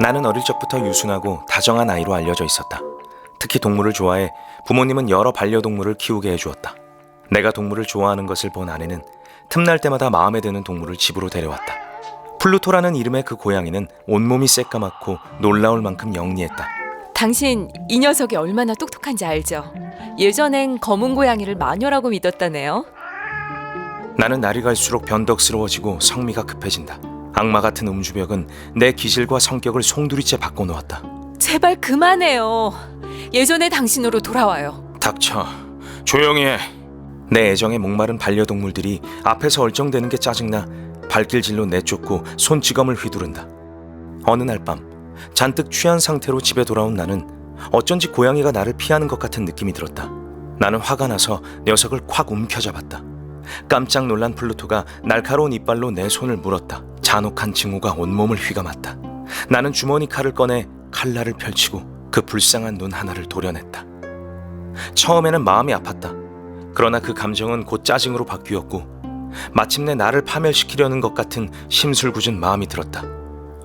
나는 어릴 적부터 유순하고 다정한 아이로 알려져 있었다. 특히 동물을 좋아해 부모님은 여러 반려동물을 키우게 해주었다. 내가 동물을 좋아하는 것을 본 아내는 틈날 때마다 마음에 드는 동물을 집으로 데려왔다. 플루토라는 이름의 그 고양이는 온몸이 새까맣고 놀라울 만큼 영리했다. 당신 이 녀석이 얼마나 똑똑한지 알죠? 예전엔 검은 고양이를 마녀라고 믿었다네요. 나는 날이 갈수록 변덕스러워지고 성미가 급해진다. 악마 같은 음주벽은 내 기질과 성격을 송두리째 바꿔놓았다. 제발 그만해요. 예전의 당신으로 돌아와요. 닥쳐. 조용히 해. 내 애정에 목마른 반려동물들이 앞에서 얼쩡대는 게 짜증나 발길질로 내쫓고 손찌검을 휘두른다. 어느 날 밤 잔뜩 취한 상태로 집에 돌아온 나는 어쩐지 고양이가 나를 피하는 것 같은 느낌이 들었다. 나는 화가 나서 녀석을 콱 움켜잡았다. 깜짝 놀란 플루토가 날카로운 이빨로 내 손을 물었다. 잔혹한 징후가 온몸을 휘감았다. 나는 주머니 칼을 꺼내 칼날을 펼치고 그 불쌍한 눈 하나를 도려냈다. 처음에는 마음이 아팠다. 그러나 그 감정은 곧 짜증으로 바뀌었고 마침내 나를 파멸시키려는 것 같은 심술궂은 마음이 들었다.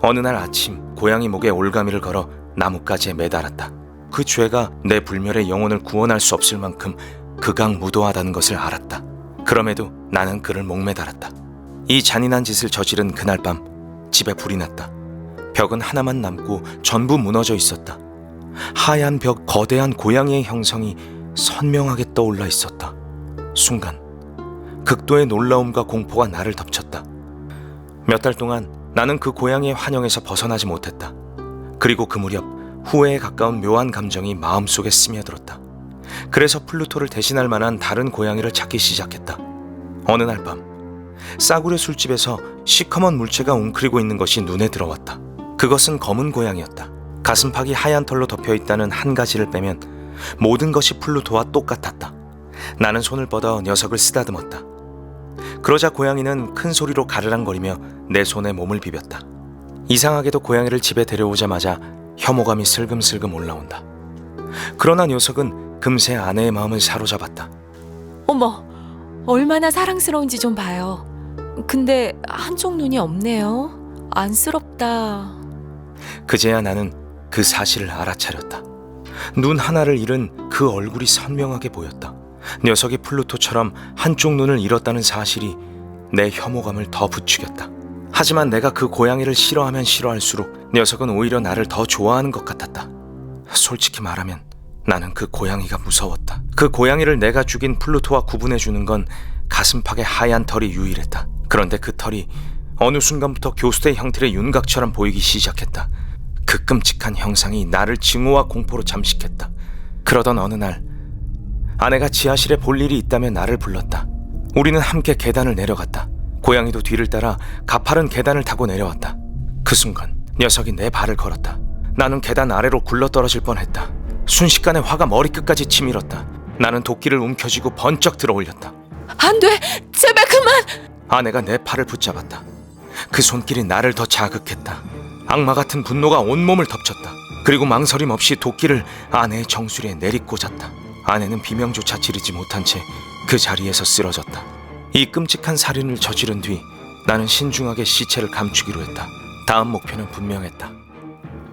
어느 날 아침 고양이 목에 올가미를 걸어 나뭇가지에 매달았다. 그 죄가 내 불멸의 영혼을 구원할 수 없을 만큼 극악무도하다는 것을 알았다. 그럼에도 나는 그를 목매달았다. 이 잔인한 짓을 저지른 그날 밤 집에 불이 났다. 벽은 하나만 남고 전부 무너져 있었다. 하얀 벽 거대한 고양이의 형성이 선명하게 떠올라 있었다. 순간 극도의 놀라움과 공포가 나를 덮쳤다. 몇 달 동안 나는 그 고양이의 환영에서 벗어나지 못했다. 그리고 그 무렵 후회에 가까운 묘한 감정이 마음속에 스며들었다. 그래서 플루토를 대신할 만한 다른 고양이를 찾기 시작했다. 어느 날 밤 싸구려 술집에서 시커먼 물체가 웅크리고 있는 것이 눈에 들어왔다. 그것은 검은 고양이였다. 가슴팍이 하얀 털로 덮여 있다는 한 가지를 빼면 모든 것이 플루토와 똑같았다. 나는 손을 뻗어 녀석을 쓰다듬었다. 그러자 고양이는 큰 소리로 가르랑거리며 내 손에 몸을 비볐다. 이상하게도 고양이를 집에 데려오자마자 혐오감이 슬금슬금 올라온다. 그러나 녀석은 금세 아내의 마음을 사로잡았다. 어머, 얼마나 사랑스러운지 좀 봐요. 근데 한쪽 눈이 없네요. 안쓰럽다. 그제야 나는 그 사실을 알아차렸다. 눈 하나를 잃은 그 얼굴이 선명하게 보였다. 녀석이 플루토처럼 한쪽 눈을 잃었다는 사실이 내 혐오감을 더 부추겼다. 하지만 내가 그 고양이를 싫어하면 싫어할수록 녀석은 오히려 나를 더 좋아하는 것 같았다. 솔직히 말하면 나는 그 고양이가 무서웠다. 그 고양이를 내가 죽인 플루토와 구분해 주는 건 가슴팍에 하얀 털이 유일했다. 그런데 그 털이 어느 순간부터 교수대 형틀의 윤곽처럼 보이기 시작했다. 그 끔찍한 형상이 나를 증오와 공포로 잠식했다. 그러던 어느 날 아내가 지하실에 볼 일이 있다며 나를 불렀다. 우리는 함께 계단을 내려갔다. 고양이도 뒤를 따라 가파른 계단을 타고 내려왔다. 그 순간 녀석이 내 발을 걸었다. 나는 계단 아래로 굴러떨어질 뻔했다. 순식간에 화가 머리끝까지 치밀었다. 나는 도끼를 움켜쥐고 번쩍 들어올렸다. 안 돼! 제발 그만! 아내가 내 팔을 붙잡았다. 그 손길이 나를 더 자극했다. 악마 같은 분노가 온몸을 덮쳤다. 그리고 망설임 없이 도끼를 아내의 정수리에 내리꽂았다. 아내는 비명조차 지르지 못한 채 그 자리에서 쓰러졌다. 이 끔찍한 살인을 저지른 뒤 나는 신중하게 시체를 감추기로 했다. 다음 목표는 분명했다.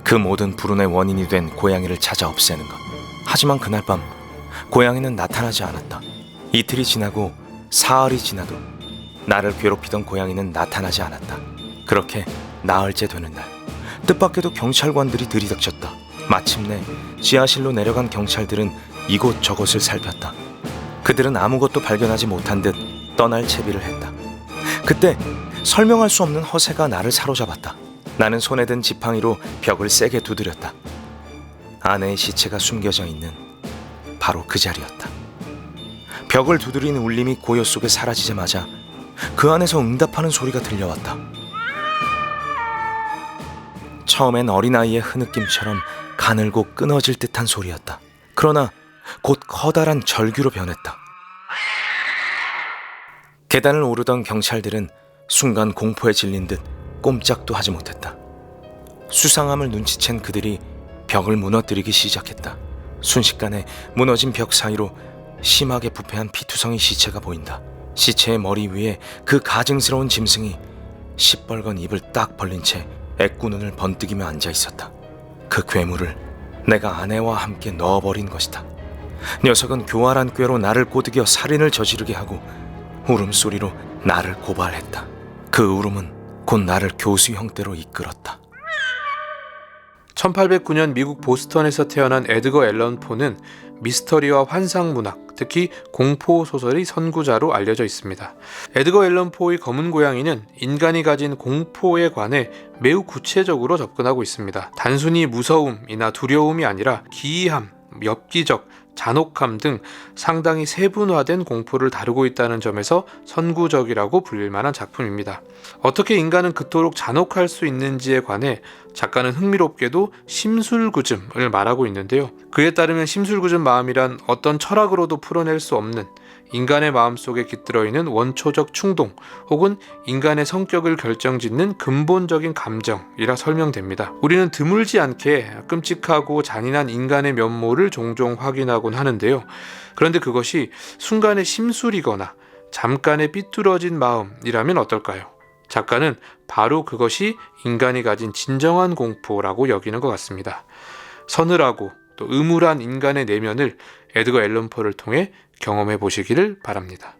그 모든 불운의 원인이 된 고양이를 찾아 없애는 것. 하지만 그날 밤 고양이는 나타나지 않았다. 이틀이 지나고 사흘이 지나도 나를 괴롭히던 고양이는 나타나지 않았다. 그렇게 나흘째 되는 날, 뜻밖에도 경찰관들이 들이닥쳤다. 마침내 지하실로 내려간 경찰들은 이곳 저곳을 살폈다. 그들은 아무것도 발견하지 못한 듯 떠날 채비를 했다. 그때 설명할 수 없는 허세가 나를 사로잡았다. 나는 손에 든 지팡이로 벽을 세게 두드렸다. 아내의 시체가 숨겨져 있는 바로 그 자리였다. 벽을 두드리는 울림이 고요 속에 사라지자마자 그 안에서 응답하는 소리가 들려왔다. 처음엔 어린아이의 흐느낌처럼 가늘고 끊어질 듯한 소리였다. 그러나 곧 커다란 절규로 변했다. 계단을 오르던 경찰들은 순간 공포에 질린 듯 꼼짝도 하지 못했다. 수상함을 눈치챈 그들이 벽을 무너뜨리기 시작했다. 순식간에 무너진 벽 사이로 심하게 부패한 피투성이 시체가 보인다. 시체의 머리 위에 그 가증스러운 짐승이 시뻘건 입을 딱 벌린 채 애꾸눈을 번뜩이며 앉아 있었다. 그 괴물을 내가 아내와 함께 넣어버린 것이다. 녀석은 교활한 꾀로 나를 꼬드겨 살인을 저지르게 하고 울음소리로 나를 고발했다. 그 울음은 곧 나를 교수 형태로 이끌었다. 1809년 미국 보스턴에서 태어난 에드거 앨런 포는 미스터리와 환상 문학, 특히 공포 소설의 선구자로 알려져 있습니다. 에드거 앨런 포의 검은 고양이는 인간이 가진 공포에 관해 매우 구체적으로 접근하고 있습니다. 단순히 무서움이나 두려움이 아니라 기이함, 엽기적, 잔혹함 등 상당히 세분화된 공포를 다루고 있다는 점에서 선구적이라고 불릴 만한 작품입니다. 어떻게 인간은 그토록 잔혹할 수 있는지에 관해 작가는 흥미롭게도 심술구즘을 말하고 있는데요. 그에 따르면 심술구즘 마음이란 어떤 철학으로도 풀어낼 수 없는 인간의 마음 속에 깃들어 있는 원초적 충동 혹은 인간의 성격을 결정짓는 근본적인 감정이라 설명됩니다. 우리는 드물지 않게 끔찍하고 잔인한 인간의 면모를 종종 확인하곤 하는데요. 그런데 그것이 순간의 심술이거나 잠깐의 삐뚤어진 마음이라면 어떨까요? 작가는 바로 그것이 인간이 가진 진정한 공포라고 여기는 것 같습니다. 서늘하고 또 음울한 인간의 내면을 에드거 앨런 포를 통해 경험해 보시기를 바랍니다.